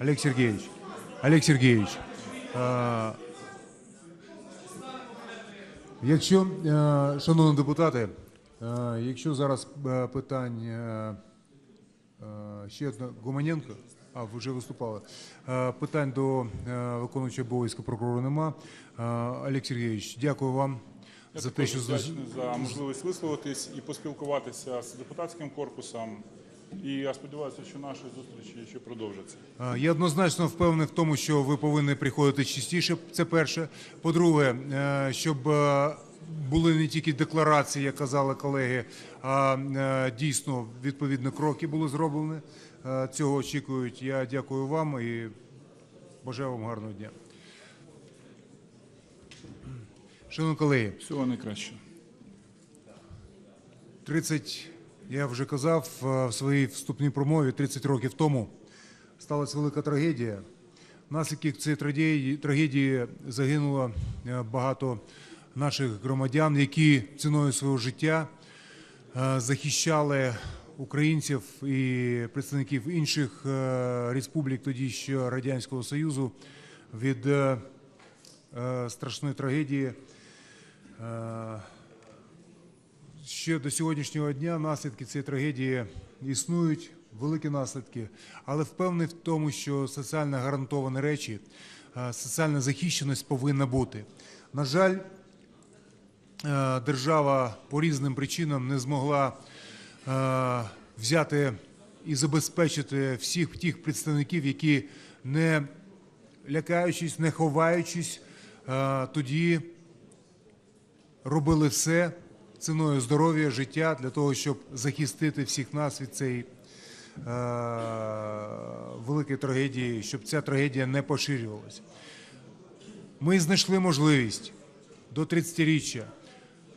Олег Сергеевич, Олег Сергеевич, е, якщо, е, шановні депутати, е, якщо зараз е, питань е, ще одна Гуманенко, а ви вже виступали. Питань до виконуючого обов'язку прокурора нема. Олег Сергійович, дякую вам Я за те, що за можливість висловитись і поспілкуватися з депутатським корпусом. І я сподіваюся, що наші зустрічі ще продовжаться. Я однозначно впевнений в тому, що ви повинні приходити частіше. Це перше. По-друге, е, щоб е, були не тільки декларації, як казали колеги, а е, дійсно відповідні кроки були зроблені. Цього очікують. Я дякую вам і бажаю вам гарного дня. Шановні колеги, Всього найкращого. 30, я вже казав е, в своїй вступній промові, 30 років тому сталася велика трагедія. Внаслідок цієї трагедії, трагедії загинуло е, багато наших громадян, які ціною свого життя е, захищали українців і представників інших республік тоді ще Радянського Союзу від страшної трагедії. Ще до сьогоднішнього дня наслідки цієї трагедії існують, великі наслідки, але впевнений в тому, що соціально гарантовані речі, е, соціальна захищеність повинна бути. На жаль, е, держава по різним причинам не змогла е, взяти і забезпечити всіх тих представників, які не лякаючись, не ховаючись, тоді робили все ціною здоров'я, життя для того, щоб захистити всіх нас від цієї е, великої трагедії, щоб ця трагедія не поширювалася. Ми знайшли можливість до 30-річчя.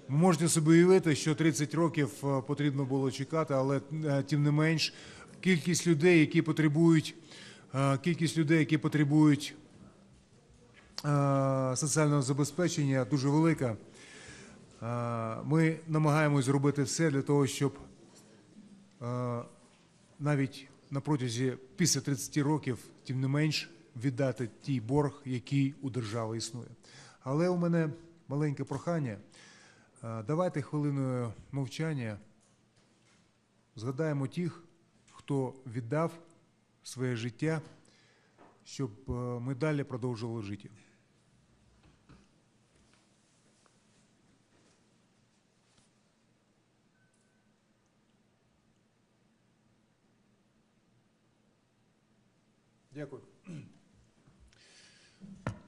Ви можете собі уявити, що 30 років е, потрібно було чекати, але е, тим не менш кількість людей, які потребують, е, кількість людей, які потребують соціального забезпечення, дуже велика. Е, Ми намагаємось зробити все для того, щоб е, навіть на протязі після 30 років, тим не менш, віддати тій борг, який у держави існує. Але у мене маленьке прохання. Е, Давайте хвилиною мовчання згадаємо тих, хто віддав своє життя, щоб ми далі продовжували жити. Дякую.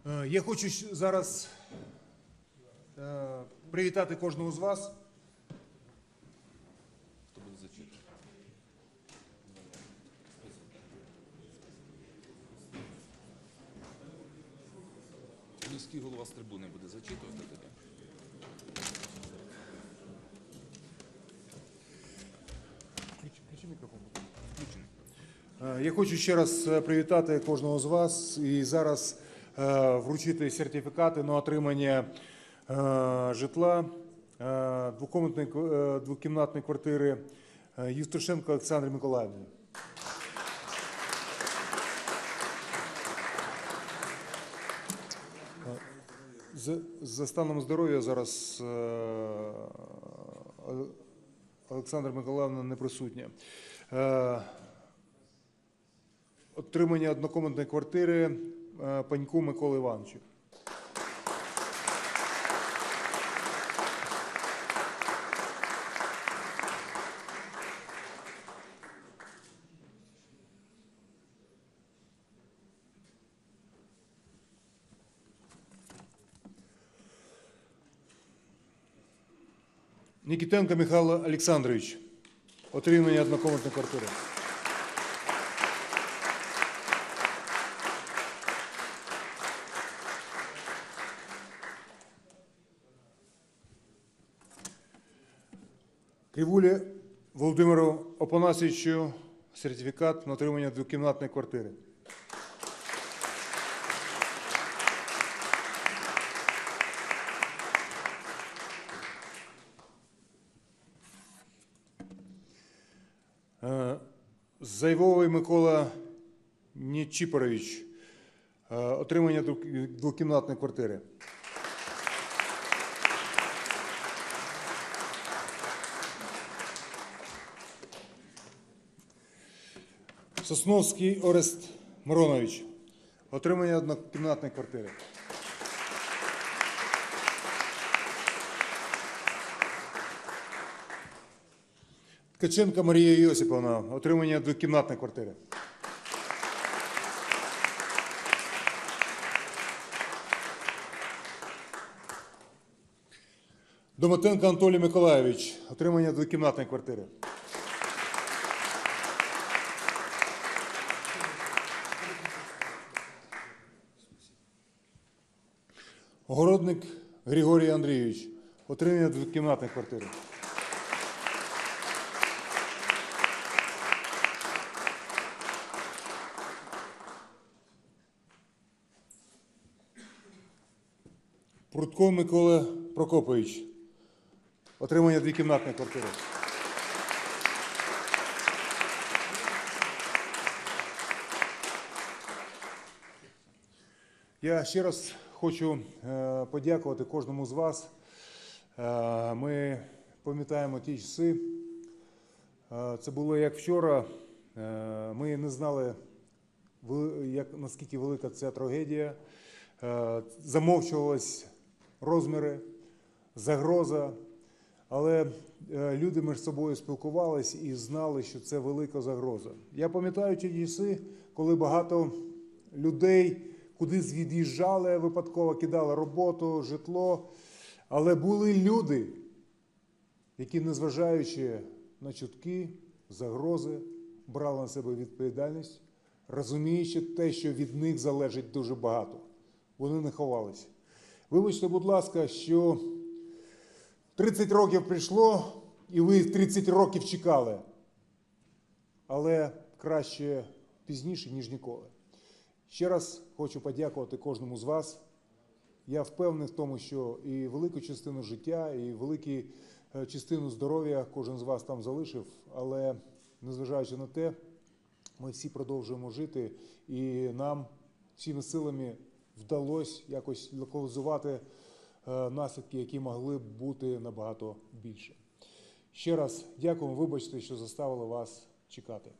Е, Я хочу зараз е, привітати кожного з вас. Міський голова з трибуни буде зачитувати тоді. Я хочу ще раз е, привітати кожного з вас і зараз е, вручити сертифікати на отримання е, житла е, е, двокімнатної квартири е, Євтушенко Олександрі Миколаївні. Е, За, станом здоров'я зараз е, Олександра Миколаївна не присутня. Отримання однокомнатної квартири е, паньку Миколи Івановичу. Нікітенко Михайло Олександрович. Отримання однокомнатної квартири. Кривулі Володимиру Опанасовичу сертифікат на отримання двокімнатної квартири. Е, Зайвовий Микола Нічіпорович. Е, Отримання двокімнатної квартири. Сосновський Орест Миронович. Отримання однокімнатної квартири. Ткаченка Марія Йосиповна. Отримання двокімнатної квартири. Домотенко Анатолій Миколайович. Отримання двокімнатної квартири. Огородник Григорій Андрійович. Отримання двокімнатної квартири. Прудко Микола Прокопович. Отримання двокімнатної квартири. Я ще раз хочу е, подякувати кожному з вас. Е, Ми пам'ятаємо ті часи. Е, Це було як вчора. Ми не знали, наскільки велика ця трагедія. Замовчувались розміри, загроза. Але люди між собою спілкувались і знали, що це велика загроза. Я пам'ятаю ті часи, коли багато людей кудись від'їжджали випадково, кидали роботу, житло. Але були люди, які, незважаючи на чутки, загрози, брали на себе відповідальність, розуміючи те, що від них залежить дуже багато. Вони не ховалися. Вибачте, будь ласка, що 30 років прийшло, і ви 30 років чекали. Але краще пізніше, ніж ніколи. Ще раз хочу подякувати кожному з вас. Я впевнений в тому, що і велику частину життя, і велику е, частину здоров'я кожен з вас там залишив. Але незважаючи на те, ми всі продовжуємо жити, і нам всіми силами вдалося якось локалізувати е, наслідки, які могли б бути набагато більше. Ще раз дякую, вибачте, що заставили вас чекати.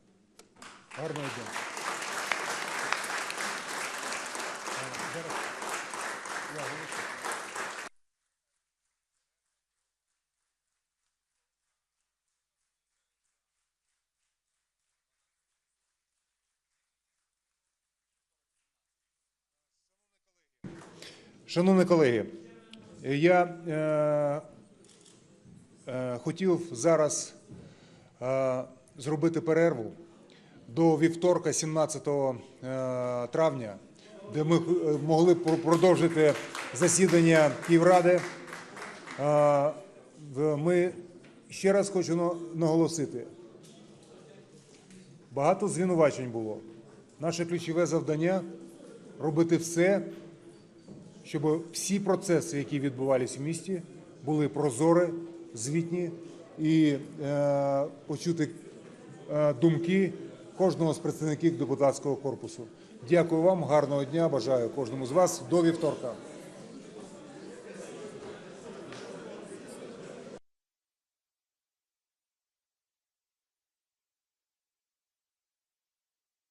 Гарного дня. Е, зараз я оголошу. Шановні колеги, я е, е, хотів зараз е, зробити перерву до вівторка, 17 е, травня, де ми е, могли продовжити засідання Київради. Е, Ми ще раз хочу наголосити. Багато звинувачень було. Наше ключове завдання робити все, щоб всі процеси, які відбувалися в місті, були прозорі, звітні і е, почути е, думки кожного з представників депутатського корпусу. Дякую вам, гарного дня. Бажаю кожному з вас до вівторка.